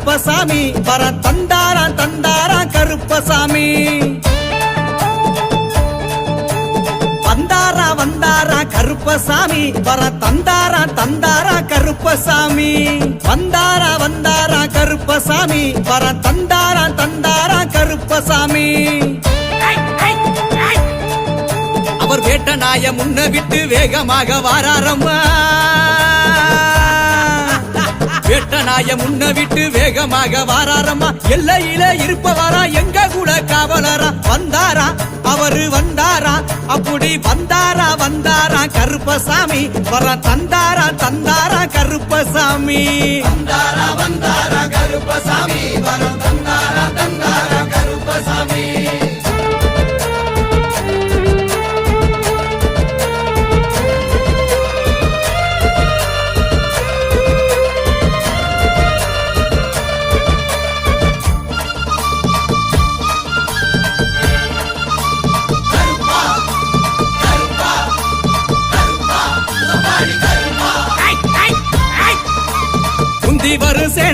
கருப்பசாமி. வர தந்தாரா தந்தாரா கருப்பசாமி. வந்தாரா வந்தாரா கருப்பசாமி. வர தந்தாரா தந்தாரா கருப்பசாமி. வந்தாரா வந்தாரா கருப்பசாமி. வர தந்தாரா தந்தாரா கருப்பசாமி. அவர் வேட்ட நாய முன்ன விட்டு வேகமாக வாராரம்மா. வேட்ட நாய முன்ன விட்டு வேகமாக வாராரம்மா. எல்லையில இருப்பவாரா எங்க கூட காவலரா? வந்தாரா? அவரு வந்தாரா? அப்படி வந்தாரா வந்தாரா? கருப்பசாமி வர தந்தாரா தந்தாரா கருப்பசாமி. வந்தாரா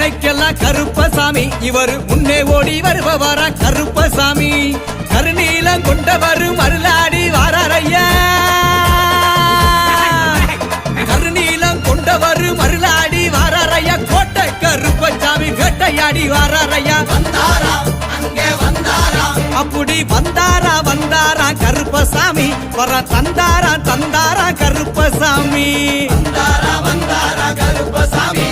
வரும் சேனைக்கெல்லாம் கருப்பசாமி. இவர் முன்னே ஓடி வருபவரா கருப்பசாமி. கருநீலம் கொண்டவர் மருளாடி வாராரையா கருநீலம் கொண்டவர் மருளாடி வாராரையா கோட்டை கருப்பசாமி வேட்டையாடி வாராரையா வந்தாரா அங்கே வந்தாரா அப்படி வந்தாரா வந்தாரா கருப்பசாமி. வர தந்தாரா தந்தாரா கருப்பசாமி. வந்தாரா வந்தாரா கருப்பசாமி.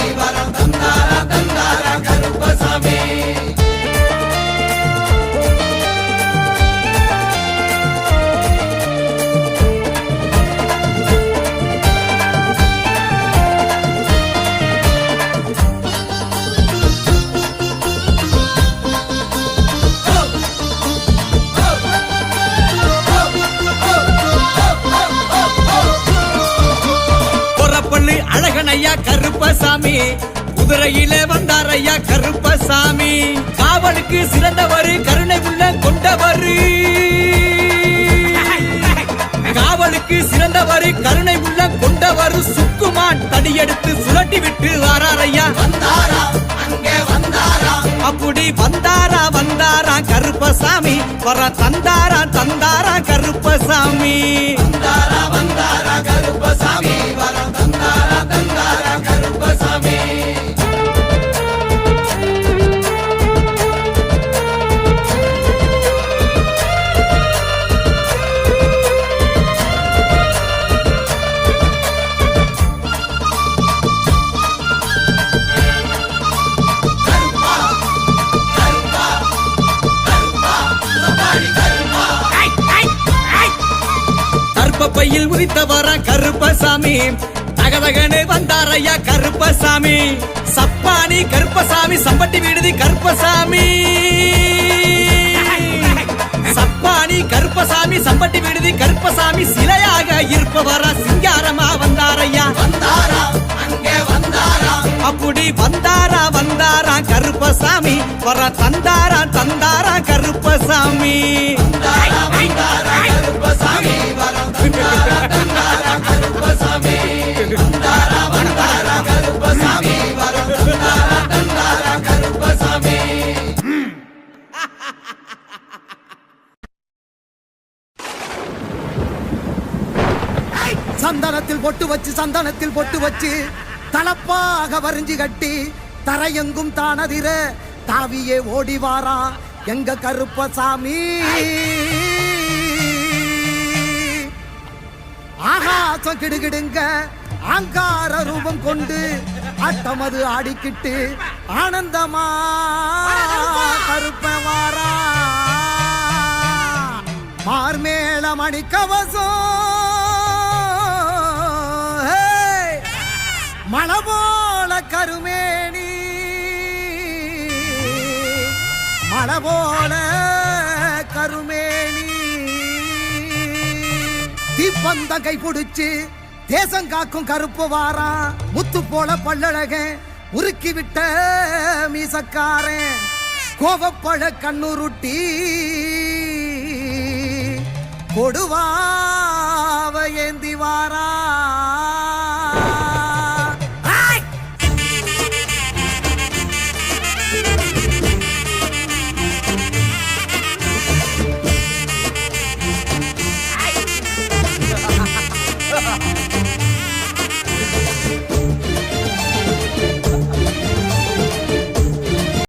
கருப்பசாமி. குதிரையில வந்தார் ஐயா கருப்பசாமி. காவலுக்கு சிறந்தவர் கருணை உள்ள கொண்டவர். காவலுக்கு சிறந்தவர் கருணை உள்ள கொண்டவர். சுக்குமான் தடியெடுத்து சுழட்டி விட்டு வாராரையா. வந்தாரா அங்கே வந்தாரா அப்படி வந்தாரா வந்தாரா கருப்பசாமி. வர தந்தாரா தந்தாரா கருப்பசாமி. வந்தாரா வந்தாரா கருப்பசாமி. வர தந்தாரா கருப்பசாமி கருப்பப்பையில் உரித்தவர கருப்பசாமி. தகதகனே வந்தாரையா கருப்பசாமி? சப்பானி கருப்பசாமி சம்பட்டி விடுதி கருப்பசாமி. சப்பானி கருப்பசாமி சம்பட்டி விடுதி கருப்பசாமி சிலையாக இருப்பவரா சிங்காரமா வந்தாரையா? வந்தாரா அங்கே வந்தாரா? அப்படி வந்தாரா வந்தாரா கருப்பசாமி. வர தந்தாரா தந்தாரா கருப்பசாமி. பொட்டு வச்சு சந்தனத்தில் பொட்டு வச்சு தலப்பாக வரிஞ்சு கட்டி தரையெங்கும் தானதிர தாவியே ஓடிவாரா எங்க எங்க கருப்பசாமி? ஆகாசம் கிடுகிடுங்க ஆங்கார ரூபம் கொண்டு அட்டமது ஆடிக்கிட்டு ஆனந்தமா கருப்பவாரா மார்மேள மணிக்கவசம். மணபோல கருமேனி. மலை கருமேனி. தீப்பந்த கை பிடிச்சு தேசம் காக்கும் கருப்பு வாரா முத்து போல பல்லழக உருக்கி விட்ட மீசக்காரன் கோபப்பழ கண்ணுருட்டி. கொடுவாவ ஏந்தி வாரா.